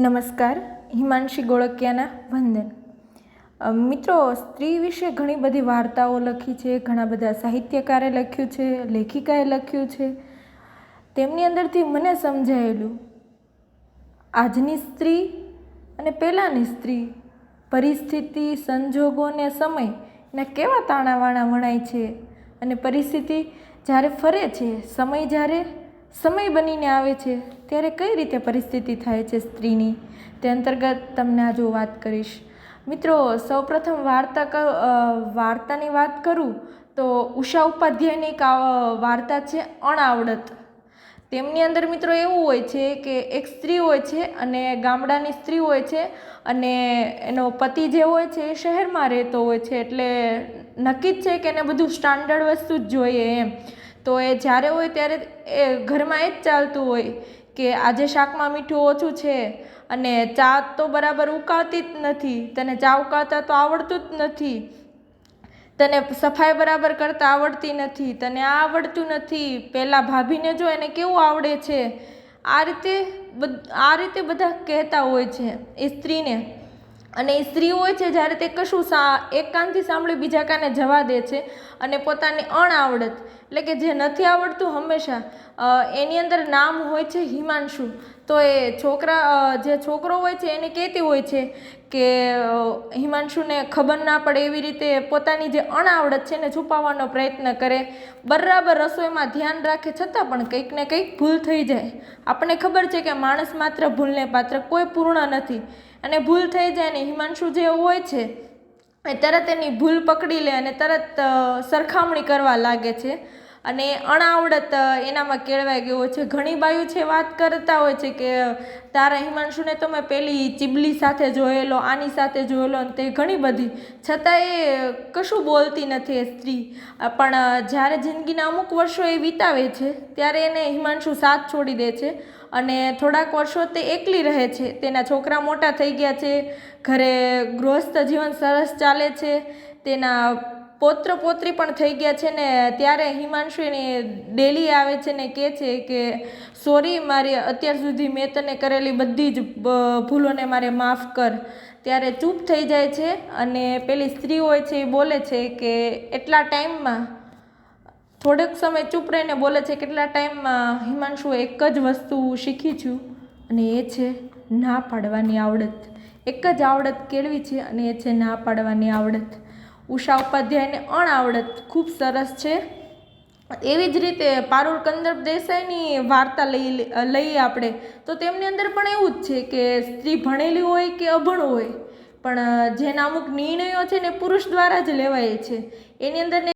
નમસ્કાર, હિમાંશી ગોળકિયાના વંદન. મિત્રો, સ્ત્રી વિશે ઘણી બધી વાર્તાઓ લખી છે, ઘણા બધા સાહિત્યકારે લખ્યું છે, લેખિકાએ લખ્યું છે. તેમની અંદરથી મને સમજાયેલું, આજની સ્ત્રી અને પહેલાંની સ્ત્રી પરિસ્થિતિ, સંજોગો અને સમય એના કેવા તાણાવાણા વણાય છે અને પરિસ્થિતિ જ્યારે ફરે છે, સમય જ્યારે સમય બનીને આવે છે, ત્યારે કઈ રીતે પરિસ્થિતિ થાય છે સ્ત્રીની? તે અંતર્ગત તમને આજે હું વાત કરીશ. મિત્રો, સૌપ્રથમ વાર્તા વાર્તાની વાત કરું, તો ઉષા ઉપાધ્યાયની એક વાર્તા છે અણાવડત. તેમની અંદર મિત્રો એવું હોય છે કે એક સ્ત્રી હોય છે અને ગામડાની સ્ત્રી હોય છે અને એનો પતિ જે હોય છે એ શહેરમાં રહેતો હોય છે, એટલે નક્કી જ છે કે એને બધું સ્ટાન્ડર્ડ વસ્તુ જ જોઈએ એમ. તો એ જ્યારે હોય ત્યારે એ ઘરમાં એ જ ચાલતું હોય કે આજે શાકમાં મીઠું ઓછું છે અને ચા તો બરાબર ઉકાળતી જ નથી, તને ચા ઉકાળતા તો આવડતું જ નથી, તને સફાઈ બરાબર કરતા આવડતી નથી, તને આ આવડતું નથી પહેલાં ભાભીને જો એને કેવું આવડે છે, આ રીતે આ રીતે બધા કહેતા હોય છે એ સ્ત્રીને. અને એ સ્ત્રી હોય છે જ્યારે તે કશું સા એક કાનથી સાંભળી, બીજા કાને જવા દે છે અને પોતાની અણઆવડત એટલે કે જે નથી આવડતું હંમેશા એની અંદર નામ હોય છે હિમાંશુ. તો એ છોકરા જે છોકરો હોય છે એને કહેતી હોય છે કે હિમાંશુને ખબર ના પડે એવી રીતે પોતાની જે અણઆવડત છે એને છુપાવવાનો પ્રયત્ન કરે. બરાબર રસોઈમાં ધ્યાન રાખે છતાં પણ કંઈક ને કંઈક ભૂલ થઈ જાય. આપણને ખબર છે કે માણસ માત્ર ભૂલને પાત્ર કોઈ પૂર્ણ નથી. અને ભૂલ થઈ જાય ને હિમાંશુ જે હોય છે, એ તરત એની ભૂલ પકડી લે અને તરત સરખામણી કરવા લાગે છે. અને અણાવડત, એનામાં કેળવાઈ ગયો છે. ઘણી બાયું છે વાત કરતા હોય છે કે, તારા હિમાંશુને તો મેં પેલી ચીબલી સાથે જોયેલો, આની સાથે જોયેલો અને તે ઘણી બધી. છતાં એ કશું બોલતી નથી એ સ્ત્રી. પણ, જ્યારે જિંદગીના અમુક વર્ષો એ વિતાવે છે, ત્યારે એને હિમાંશુ સાથ છોડી દે છે અને થોડાક વર્ષો તે એકલી રહે છે. તેના છોકરા મોટા થઈ ગયા છે, ઘરે ગૃહસ્થ જીવન સરસ ચાલે છે, તેના પૌત્ર પૌત્રી પણ થઈ ગયા છે ને ત્યારે હિમાંશુની ડેલી આવે છે ને કહે છે કે, સોરી, મારી અત્યાર સુધી મેં તને કરેલી બધી જ ભૂલોને મારે માફ કર. ત્યારે ચૂપ થઈ જાય છે અને પેલી સ્ત્રી હોય છે એ બોલે છે કે, એટલા ટાઈમમાં? થોડેક સમય ચૂપ રહીને બોલે છે કેટલા ટાઈમમાં હિમાંશુ એક જ વસ્તુ શીખી છું અને એ છે ના પાડવાની આવડત. એક જ આવડત કેળવી છે અને એ છે ના પાડવાની આવડત. ઉષા ઉપાધ્યાયને અણઆવડત ખૂબ સરસ છે. એવી જ રીતે પારુલ કંદર્પ દેસાઈની વાર્તા લઈ લઈએ આપણે. તો તેમની અંદર પણ એવું જ છે કે સ્ત્રી ભણેલી હોય કે અભણ હોય, પણ જેના અમુક નિર્ણયો છે ને પુરુષ દ્વારા જ લેવાય છે. એની અંદર